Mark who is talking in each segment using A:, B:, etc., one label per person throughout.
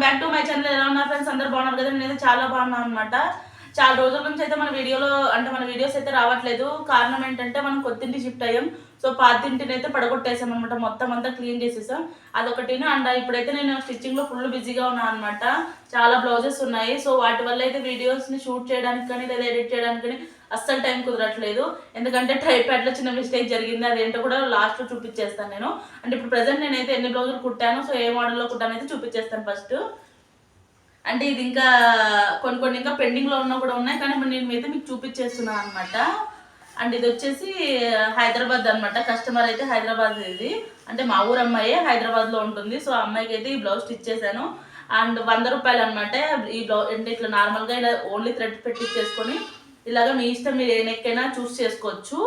A: Welcome back to my channel ఎలా ఉన్నారు friends అందరు బాగున్నారు కదా? నేనైతే చాలా బాగున్నాను అనమాట చాలా రోజుల నుంచి అయితే మన వీడియోలో అంటే మన వీడియోస్ అయితే రావట్లేదు. కారణం ఏంటంటే మనం కొత్తింటి షిఫ్ట్ అయ్యాం. సో పాతింటిని అయితే పడగొట్టేసాం అనమాట మొత్తం అంతా క్లీన్ చేసేసాం. అదొకటిని అండ్ ఇప్పుడైతే నేను స్టిచ్చింగ్లో ఫుల్ బిజీగా ఉన్నాను అనమాట చాలా బ్లౌజెస్ ఉన్నాయి. సో వాటి వల్ల అయితే వీడియోస్ని షూట్ చేయడానికి కానీ లేదా ఎడిట్ చేయడానికి కానీ అస్సలు టైం కుదరట్లేదు. ఎందుకంటే టైప్యాడ్లో చిన్న మిస్టేక్ జరిగింది. అదేంటో కూడా లాస్ట్లో చూపించేస్తాను నేను. అంటే ఇప్పుడు ప్రజెంట్ నేనైతే ఎన్ని బ్లౌజులు కుట్టాను సో ఏ మోడల్లో కుట్టాను అయితే చూపించేస్తాను ఫస్ట్ అంటే ఇది ఇంకా కొన్ని కొన్ని ఇంకా పెండింగ్లో ఉన్నా ఉన్న కూడా ఉన్నాయి. కానీ ఇప్పుడు నేను అయితే మీకు చూపించేస్తున్నాను అనమాట అండ్ ఇది వచ్చేసి హైదరాబాద్ అనమాట కస్టమర్ అయితే హైదరాబాద్ ఇది. అంటే మా ఊరు అమ్మాయి హైదరాబాద్లో ఉంటుంది. సో ఆ అమ్మాయికి అయితే ఈ బ్లౌజ్ స్టిచ్ చేశాను. అండ్ వంద రూపాయలు అనమాట ఈ బ్లౌజ్ అంటే ఇట్లా నార్మల్గా ఇలా ఓన్లీ థ్రెడ్ పెట్టించేసుకొని ఇలాగ మీ ఇష్టం మీరు ఏ నెక్ అయినా చూస్ చేసుకోవచ్చు.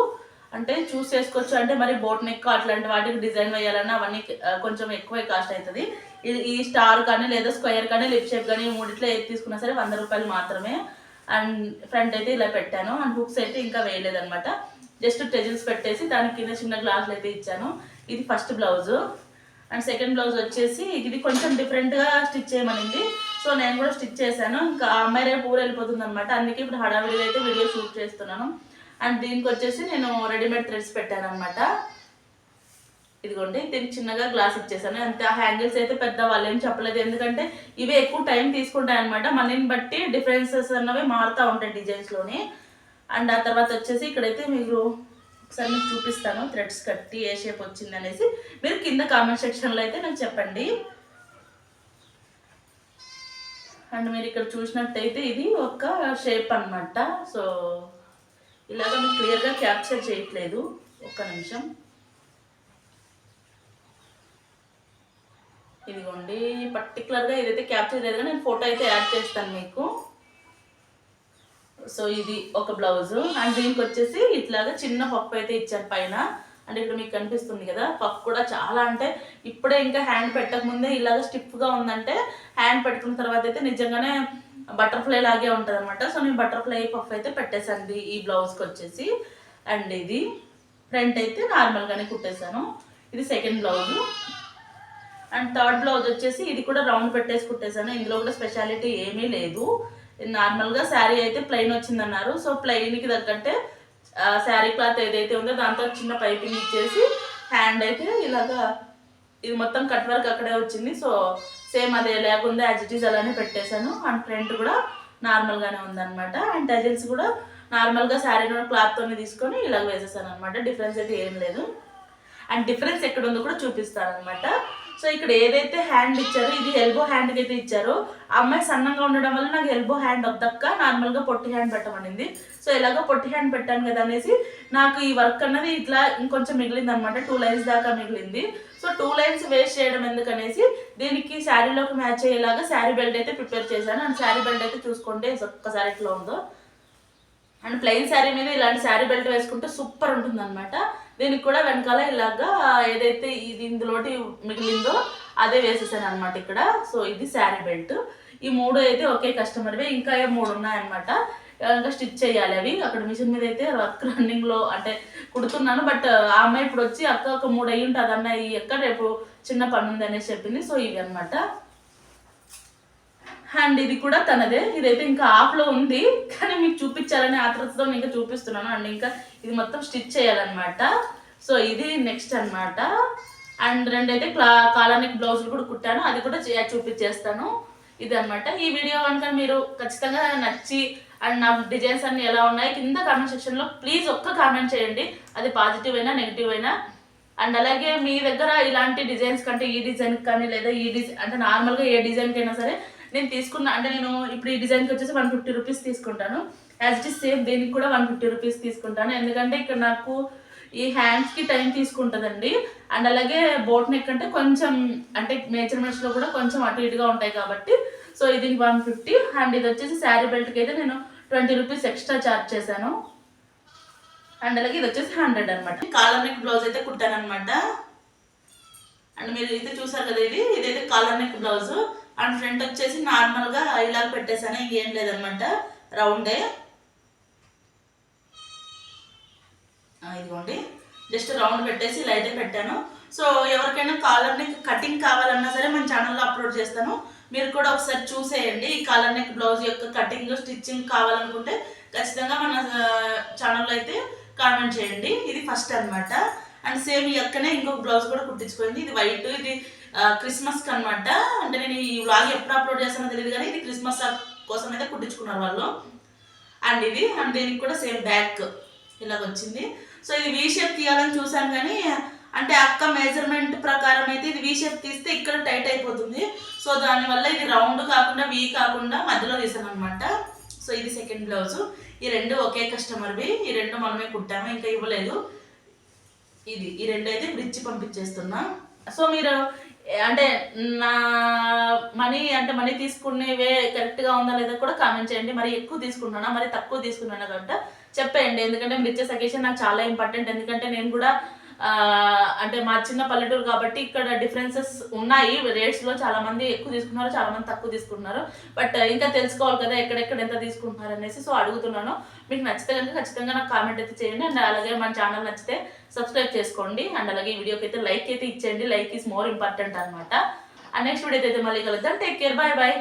A: అంటే చూస్ చేసుకోవచ్చు. అంటే మరి బోట్ నెక్ అట్లాంటి వాటికి డిజైన్ వేయాలన్నా అవన్నీ కొంచెం ఎక్కువ కాస్ట్ అవుతుంది ఇది ఈ స్టార్ కానీ లేదా స్క్వేర్ కానీ లిప్ షేప్ కానీ మూడిట్లో ఏది తీసుకున్నా సరే వంద రూపాయలు మాత్రమే. అండ్ ఫ్రంట్ అయితే ఇలా పెట్టాను. అండ్ బుక్స్ అయితే ఇంకా వేయలేదనమాట జస్ట్ టెజిల్స్ పెట్టేసి దాని కింద చిన్న గ్లాసులు అయితే ఇచ్చాను. ఇది first blouse. And second blouse వచ్చేసి ఇది కొంచెం డిఫరెంట్గా స్టిచ్ చేయమనింది. సో నేను కూడా స్టిచ్ చేశాను. ఇంకా అమ్మాయి రేపు ఊరు వెళ్ళిపోతుంది అనమాట అందుకే ఇప్పుడు హడావిడిగా అయితే వీడియో షూట్ చేస్తున్నాను. అండ్ దీనికి వచ్చేసి నేను రెడీమేడ్ థ్రెడ్స్ పెట్టాను అనమాట ఇదిగోండి దీనికి చిన్నగా గ్లాస్ ఇచ్చేసాను. అంతే ఆ హ్యాంగిల్స్ అయితే పెద్ద వాళ్ళు ఏం చెప్పలేదు. ఎందుకంటే ఇవి ఎక్కువ టైం తీసుకుంటాయి అనమాట మనీని బట్టి డిఫరెన్సెస్ అన్నవి మారుతూ ఉంటాయి డిజైన్స్లోని అండ్ ఆ తర్వాత వచ్చేసి ఇక్కడైతే మీరు ఒకసారి మీకు చూపిస్తాను. థ్రెడ్స్ కట్టి ఏ షేప్ వచ్చింది అనేసి మీరు కింద కామెంట్ సెక్షన్లో అయితే నాకు చెప్పండి. అండ్ మీరు ఇక్కడ చూసినట్టయితే ఇది ఒక షేప్ అన్నమాట. సో ఇలాగ మీకు క్లియర్గా క్యాప్చర్ చేయట్లేదు. ఒక్క నిమిషం. ఇదిగోండి పర్టికులర్గా ఇదైతే క్యాప్చర్ చేయదు నేను ఫోటో అయితే యాడ్ చేస్తాను మీకు. సో ఇది ఒక బ్లౌజు అండ్ దీనికి వచ్చేసి ఇట్లాగా చిన్న పప్పు అయితే ఇచ్చాను పైన. అంటే ఇక్కడ మీకు కనిపిస్తుంది కదా పప్పు కూడా చాలా అంటే ఇప్పుడే ఇంకా హ్యాండ్ పెట్టక ముందే ఇలాగ స్టిఫ్గా ఉందంటే హ్యాండ్ పెట్టుకున్న తర్వాత అయితే నిజంగానే బటర్ఫ్లై లాగే ఉంటుంది అనమాట సో నేను బటర్ఫ్లై పఫ్ అయితే పెట్టేశాను ఇది- ఈ బ్లౌజ్కి వచ్చేసి. అండ్ ఇది ఫ్రంట్ అయితే నార్మల్గానే కుట్టేశాను. ఇది second blouse and third blouse వచ్చేసి ఇది కూడా రౌండ్ పెట్టేసి కుట్టేశాను. ఇందులో కూడా స్పెషాలిటీ ఏమీ లేదు. నార్మల్గా శారీ అయితే ప్లెయిన్ వచ్చిందన్నారు. సో ప్లెయిన్కి తగ్గట్టే శారీ క్లాత్ ఏదైతే ఉందో దాంతో చిన్న పైపింగ్ ఇచ్చేసి హ్యాండ్ అయితే ఇలాగా ఇది మొత్తం కట్ వర్క్ అక్కడే వచ్చింది. సో సేమ్ అదే లేకుండా యాజ్ ఇట్ ఈజ్ అలానే పెట్టేశాను. అండ్ ఫ్రంట్ కూడా నార్మల్గానే ఉందన్నమాట. అండ్ టజిల్స్ కూడా నార్మల్గా శారీ క్లాత్తోనే తీసుకొని ఇలాగ వేసేసాను అనమాట డిఫరెన్స్ అయితే ఏం లేదు. అండ్ డిఫరెన్స్ ఎక్కడ ఉందో కూడా చూపిస్తాను అనమాట సో ఇక్కడ ఏదైతే హ్యాండ్ ఇచ్చారో ఇది ఎల్బో హ్యాండ్కి అయితే ఇచ్చారో ఆ అమ్మాయి సన్నంగా ఉండడం వల్ల నాకు ఎల్బో హ్యాండ్ వద్దక్క నార్మల్గా పొట్టి హ్యాండ్ పెట్టమనింది. సో ఎలాగో పొట్టి హ్యాండ్ పెట్టాను కదా అనేసి నాకు ఈ వర్క్ అన్నది ఇట్లా ఇంకొంచెం మిగిలింది అనమాట టూ లైన్స్ దాకా మిగిలింది. సో టూ లైన్స్ వేస్ట్ చేయడం ఎందుకనేసి దీనికి శారీలోకి మ్యాచ్ అయ్యేలాగా శారీ బెల్ట్ అయితే ప్రిపేర్ చేశాను. అండ్ శారీ బెల్ట్ అయితే చూసుకోండి ఒక్కసారి ఎట్లా ఉందో. అండ్ ప్లెయిన్ శారీ మీద ఇలాంటి శారీ బెల్ట్ వేసుకుంటే సూపర్ ఉంటుంది అనమాట దీనికి కూడా వెనకాల ఇలాగా ఏదైతే ఇది ఇందులోటి మిగిలిందో అదే వేసేసాను అనమాట ఇక్కడ. సో ఇది శారీ బెల్ట్. ఈ మూడు అయితే ఒకే కస్టమర్వే ఇంకా ఏ మూడు ఉన్నాయన్నమాట. ఇంకా స్టిచ్ చేయాలి అవి. అక్కడ మిషన్ మీద అయితే వర్క్ రన్నింగ్లో అంటే కుడుతున్నాను బట్ ఆ అమ్మాయి ఇప్పుడు వచ్చి అక్క ఒక మూడు అయ్యి ఉంటుంది అన్న ఈ అక్క రేపు చిన్న పని ఉంది అనేసి చెప్పింది. సో ఇవి అన్నమాట అండ్ ఇది కూడా తనదే. ఇదైతే ఇంకా ఆఫ్లో ఉంది. కానీ మీకు చూపించాలని ఆతృతతో ఇంకా చూపిస్తున్నాను. అండ్ ఇంకా ఇది మొత్తం స్టిచ్ చేయాలన్నమాట. సో ఇది నెక్స్ట్ అన్నమాట. అండ్ రెండైతే క్లా కాలానిక్ బ్లౌజులు కూడా కుట్టాను. అది కూడా చే- చూపించేస్తాను. ఇది అన్నమాట ఈ వీడియో కనుక మీరు ఖచ్చితంగా నచ్చి అండ్ నా డిజైన్స్ అన్ని ఎలా ఉన్నాయి కింద కామెంట్ సెక్షన్లో ప్లీజ్ ఒక్క కామెంట్ చేయండి. అది పాజిటివ్ అయినా నెగిటివ్ అయినా. అండ్ అలాగే మీ దగ్గర ఇలాంటి డిజైన్స్ కంటే ఈ డిజైన్ కానీ లేదా ఈ డిజైన్ అంటే నార్మల్గా ఏ డిజైన్కైనా సరే నేను తీసుకున్న అంటే నేను ఇప్పుడు ఈ డిజైన్కి వచ్చేసి వన్ ఫిఫ్టీ రూపీస్ తీసుకుంటాను. యాజ్ ఇట్ ఇస్ సేమ్ దీనికి కూడా వన్ ఫిఫ్టీ రూపీస్ తీసుకుంటాను. ఎందుకంటే ఇక్కడ నాకు ఈ హ్యాండ్స్కి టైం తీసుకుంటుందండి. అండ్ అలాగే బోట్ నెక్ అంటే కొంచెం అంటే మెజర్మెంట్స్లో కూడా కొంచెం అటు ఇటుగా ఉంటాయి కాబట్టి సో ఇది వన్ ఫిఫ్టీ అండ్ ఇది వచ్చేసి శారీ బెల్ట్కి అయితే నేను ట్వంటీ రూపీస్ ఎక్స్ట్రా ఛార్జ్ చేశాను. అండ్ అలాగే ఇది వచ్చేసి హండ్రెడ్ అనమాట కాలర్ నెక్ బ్లౌజ్ అయితే కుట్టాను అనమాట అండ్ మీరు అయితే చూసారు కదా ఇది? ఇదైతే collar neck blouse and front వచ్చేసి నార్మల్గా ఇలా పెట్టేసాను ఇంకేం లేదనమాట. రౌండే ఇదిగోండి. జస్ట్ రౌండ్ పెట్టేసి ఇలా అయితే పెట్టాను. సో ఎవరికైనా కాలర్ నెక్ కటింగ్ కావాలన్నా సరే మన ఛానల్లో అప్లోడ్ చేస్తాను. మీరు కూడా ఒకసారి చూసేయండి. ఈ కాలర్ నెక్ బ్లౌజ్ యొక్క కటింగ్ స్టిచ్చింగ్ కావాలనుకుంటే ఖచ్చితంగా మన ఛానల్లో అయితే కామెంట్ చేయండి. ఇది ఫస్ట్ అన్నమాట. అండ్ సేమ్ ఈ అక్కనే ఇంకొక బ్లౌజ్ కూడా కుట్టించుకోండి. ఇది వైట్ ఇది క్రిస్మస్కి అనమాట అంటే నేను ఈ వ్లాగ్ ఎప్పుడు అప్లోడ్ చేస్తానో తెలియదు కానీ ఇది క్రిస్మస్ కోసం అయితే కుట్టించుకున్నారు వాళ్ళు. అండ్ ఇది అండ్ దీనికి కూడా సేమ్ బ్యాక్ ఇలాగ వచ్చింది. సో ఇది వీ షేప్ తీయాలని చూసాను కానీ అంటే అక్క మెజర్మెంట్ ప్రకారం అయితే ఇది వీ షేప్ తీస్తే ఇక్కడ టైట్ అయిపోతుంది. సో దానివల్ల ఇది రౌండ్ కాకుండా వీ కాకుండా మధ్యలో తీసాను అనమాట సో ఇది సెకండ్ బ్లౌజ్ ఈ రెండు ఒకే కస్టమర్వి ఈ రెండు మనమే కుట్టాము ఇంకా ఇవ్వలేదు. ఇది ఈ రెండు అయితే ఇప్పుడు ఇచ్చి పంపించేస్తున్నా. సో మీరు అంటే నా మనీ అంటే మనీ తీసుకునేవే కరెక్ట్గా ఉందా లేదా కూడా కామెంట్ చేయండి. మరి ఎక్కువ తీసుకుంటున్నానా మరి తక్కువ తీసుకున్నానా కాబట్టి చెప్పేయండి. ఎందుకంటే మీరు ఇచ్చే సజెషన్ నాకు చాలా ఇంపార్టెంట్ ఎందుకంటే నేను కూడా అంటే మా చిన్న పల్లెటూరు కాబట్టి ఇక్కడ డిఫరెన్సెస్ ఉన్నాయి. రేట్స్లో చాలా మంది ఎక్కువ తీసుకున్నారు చాలా మంది తక్కువ తీసుకుంటున్నారు. బట్ uh, ఇంకా తెలుసుకోవాలి కదా ఎక్కడెక్కడ ఎంత తీసుకుంటున్నారు అనేసి. సో అడుగుతున్నాను. మీకు నచ్చితే కనుక ఖచ్చితంగా నాకు కామెంట్ అయితే చేయండి. అండ్ అలాగే మన ఛానల్ నచ్చితే సబ్స్క్రైబ్ చేసుకోండి. అండ్ అలాగే ఈ వీడియోకి అయితే లైక్ అయితే ఇచ్చేయండి. లైక్ ఈస్ మోర్ ఇంపార్టెంట్ అనమాట అండ్ నెక్స్ట్ వీడియో అయితే మళ్ళీ కలుద్దాం. Take care bye bye